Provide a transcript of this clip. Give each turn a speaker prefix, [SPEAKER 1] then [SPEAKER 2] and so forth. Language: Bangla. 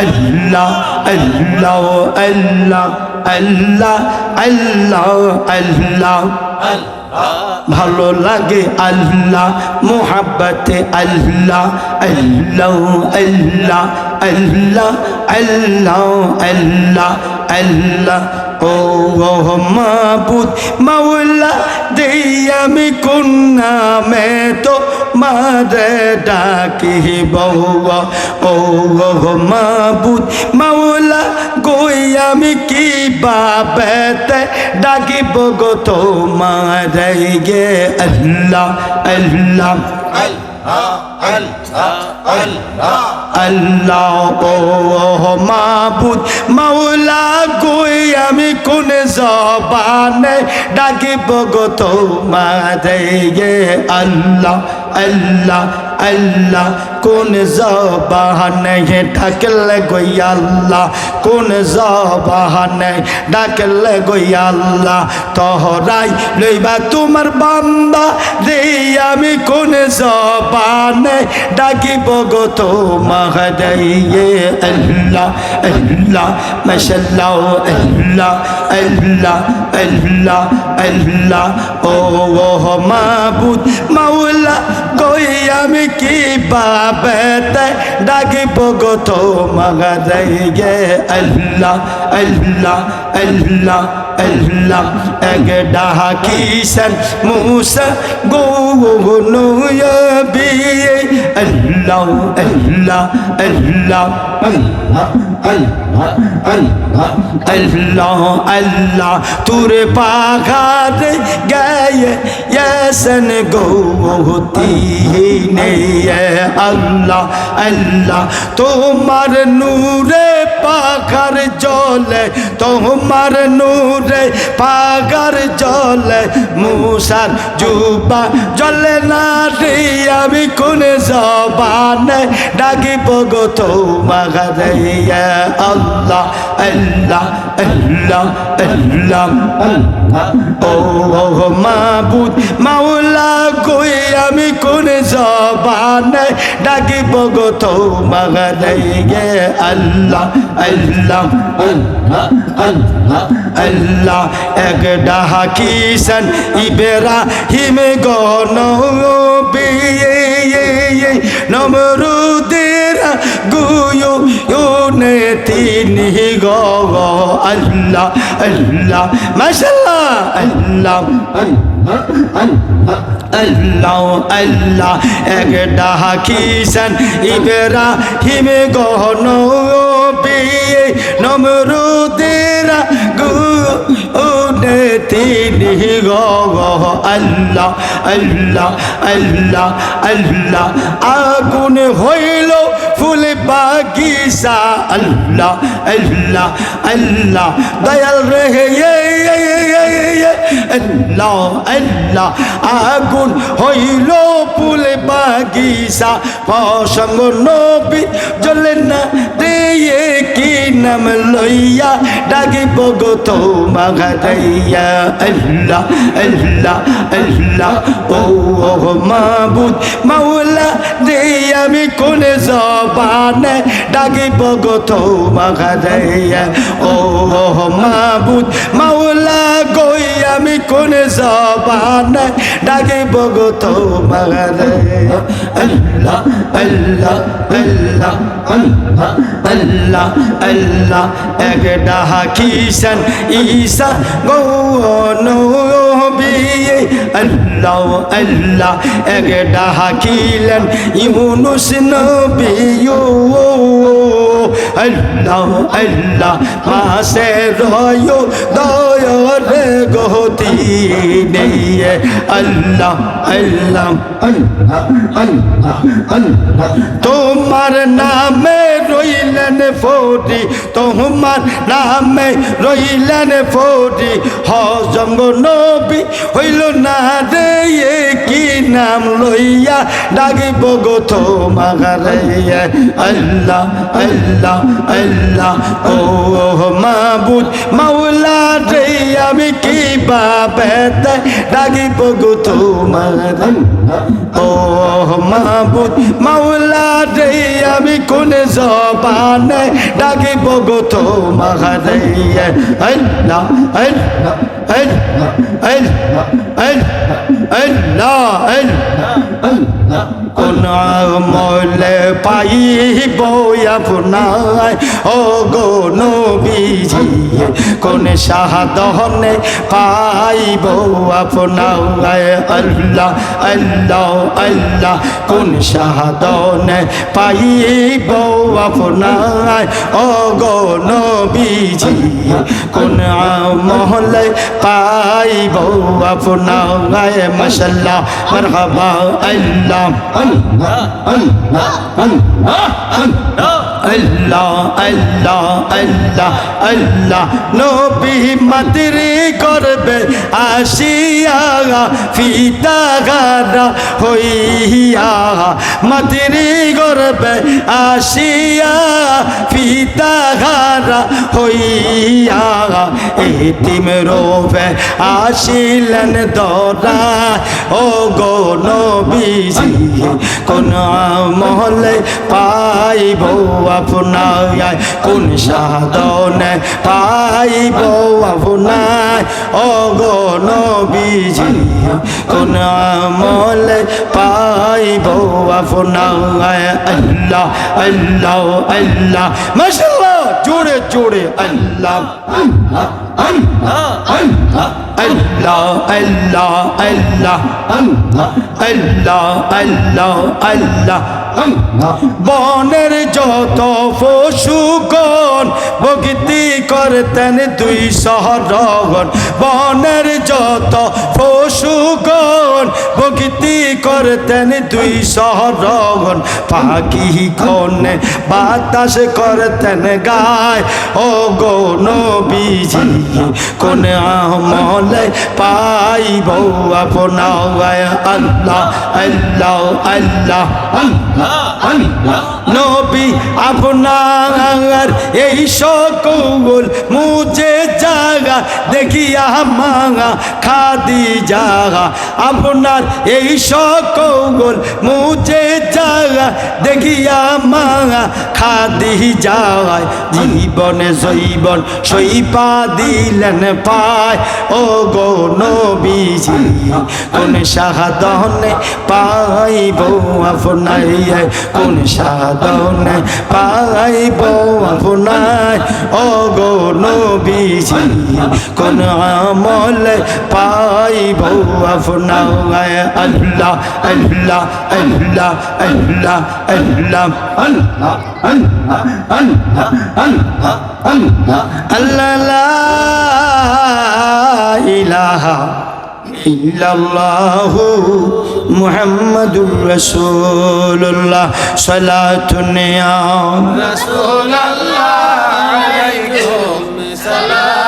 [SPEAKER 1] আল্লাহ আল্লাহ আল্লাহ আল্লাহ আল্লাহ আল্লাহ ভালো লাগে আল্লাহ, মোহাব্বতে আল্লাহ আল্লাহ আল্লাহ আল্লাহ আল্লাহ আল্লাহ আল্লাহ। ও ও মাবুদ মাওলা, দেই আমি কোন নামে তো মারে ডাকি বউয়া ও মাবুদ মাওলা, গই আমি কি বাপেতে ডাকিব গো তো মারে গে আল্লাহ আল্লাহ আল্লাহ। ও মাহবুদ মাওলা কই আমি কোন জবানে ডাকিব গো তো মারে গে আল্লাহ আল্লাহ আল্লাহ, কোন জবানে ডাকলে আল্লাহ, কোন জবানে ডাকলে আল্লাহ, তহরাই লইবা তোমার বান্দা রে, আমি কোন জবানে ডাকিব গো তো মাহদাইয়ে আল্লাহ আল্লাহ মাশাল্লাহ আল্লাহ আল্লাহ আল্লাহ আল্লাহ, ও ও, মাবুদ, মাওলা কই আমি কি বাবেতে ডাকিব গো তো গে আল্লাহ আল্লাহ আল্লাহ। আল্লাহ এক ডাকিসন মুসা, গো নবী, আল্লাহ আল্লাহ আল্লাহ আল্লাহ আল্লাহ তোর পাখার গায়ে ইয়াসন গৌতি নেই, আল্লাহ আল্লাহ, তোমার নূরে পাখার জলে, তোমার নূরে পাখার জলে, মুসার জুবা জলে না রে আমি কোন জবানে ডাকিব গো তোমার আল্লাহ আল্লাহ আল্লাহ আল্লাহ ও ও মাবুদ, মাওলা কই, আমি কোন জবানে ডাকিব গো তোমার আল্লাহ আল্লাহ আল্লাহ। এক ডাকিসন ইব্রাহিম গন নমরুদের গুয়ো, ইউনে তিনি গো, আল্লাহ আল্লাহ মাশাল্লাহ আল্লাহ আল্লাহ আল্লাহ, এক ডাকিসন ইব্রাহিম গহন বিয়ে নমরুদের গুনে তিনি গো আল্লাহ আল্লাহ আল্লাহ আল্লাহ। আগুন হইল ফুল বাগিসা আল্লাহ আল্লাহ আল্লাহ। দয়াল রে আল্লাহ আল্লাহ আগুন হইল ফুল বাগিসা প্রসঙ্গ নবী জ্বলে না, দিয়ে কি নাম লইয়া ডাকিব গো তো মাগাইয়া আল্লাহ আল্লাহ আল্লাহ ও মাবুদ মাওলা দে আমি কোন জবানে ডাকিব গো তো মাগাইয়া ও ও মাবুদ মাওলা, গই আমি কোন জবানে ডাকিব গো তো মাগাইয়া আল্লাহ আল্লাহ আল্লাহ আল্লাহ আল্লাহ আল্লাহ, এক ডাকিসন ঈসা গৌন বিয়ে আল্লাহ আল্লাহ, এক ডাকিলেন ইউনুস নবিয়ো। আল্লাহ আল্লাহ, মাসে রয়, দয়রে গতি নেই আল্লাহ আল্লাহ তোমার নামে রইলেন ফোটি তোমার নামে রইলেন ফোটি হজঙ্গ নবী হইল না রে কি নাম লইয়া ডাকিব গো তোমাগারে আল্লাহ আল্লাহ আল্লাহ, ও মাবুদ মাওলা রে, আমি কি বাবেতে ডাকিব গো তোমাগারে ও মাবুদ মাওলা আমি কোন জবানে ডাকিব গো তোমার হ্যাঁ না হ্যাঁ না হ্যাঁ না হ্যাঁ না। কোন মলে পাইব আপনার ও গো নবীজি কোন সাহাদনে পাইব আপনার আল্লাহ আল্লাহ আল্লাহ কোন সাহাদনে পাইব আপনার ও গো নবীজি, কোন মহলে পাইব আপনার মশাল্লাহ, মারহাবা, আল্লাহ আল্লাহ আল্লাহ আল্লাহ আল্লাহ। আল্লাহ আল্লাহ আল্লাহ আল্লাহ। নবী মাতরি করবে আসিয়া ফিতা গারা হইয়া। মাতরি করবে আসিয়া হইয়া এতিম রোবে আসিলেন দরা। ও গো নবীজি, কোন মহলে পাইব আপনায়? কোন সাধনে পাইব আপনায়? ও গো নবীজি, কোন মহলে পাইব আপনায়? আল্লাহ আল্লাহ আল্লাহ, মাশাআল্লাহ। জোরে জোরে আল্লাহ আল্লাহ আল্লাহ আল্লাহ আল্লাহ আল্লাহ আল্লাহ আল্লাহ আল্লাহ বনের যত পশুগণ ভক্তি করতেন দুই শহরগণ বনের যত পশুগণ ভক্তি করতেন দুই শহরগণ পাখি কনে বাতাস করতেন গায়। ও গো নবীজি কোন আমলে পাইব আপনায় আল্লাহ আল্লাহ আল্লাহ আল্লাহ নবী আপনার এই সকল মুঝে জাগা দেখিয়া মাঙা খাদি জাগা। আপনার এই সকল মুঝে জাগা দেখিয়া মাঙা খাদি যায় জীবনে জৈবন সইপা দিলেন পায়। ও গো নবীজি, কোন সাহাদনে পাইব আপনার? কোন সাধনে পাইব আপনার ও গো নবীজি, কোন আমলে পাইব আপনার আল্লাহ আল্লাহ আল্লাহ আল্লাহ আল্লাহ আল্লাহ আল্লাহ আল্লাহ আল্লাহ। আল্লাহ, লা ইলাহা ইল্লাল্লাহু মুহাম্মাদুর রাসূলুল্লাহ সালাতুন আলাইকুম
[SPEAKER 2] সালাম।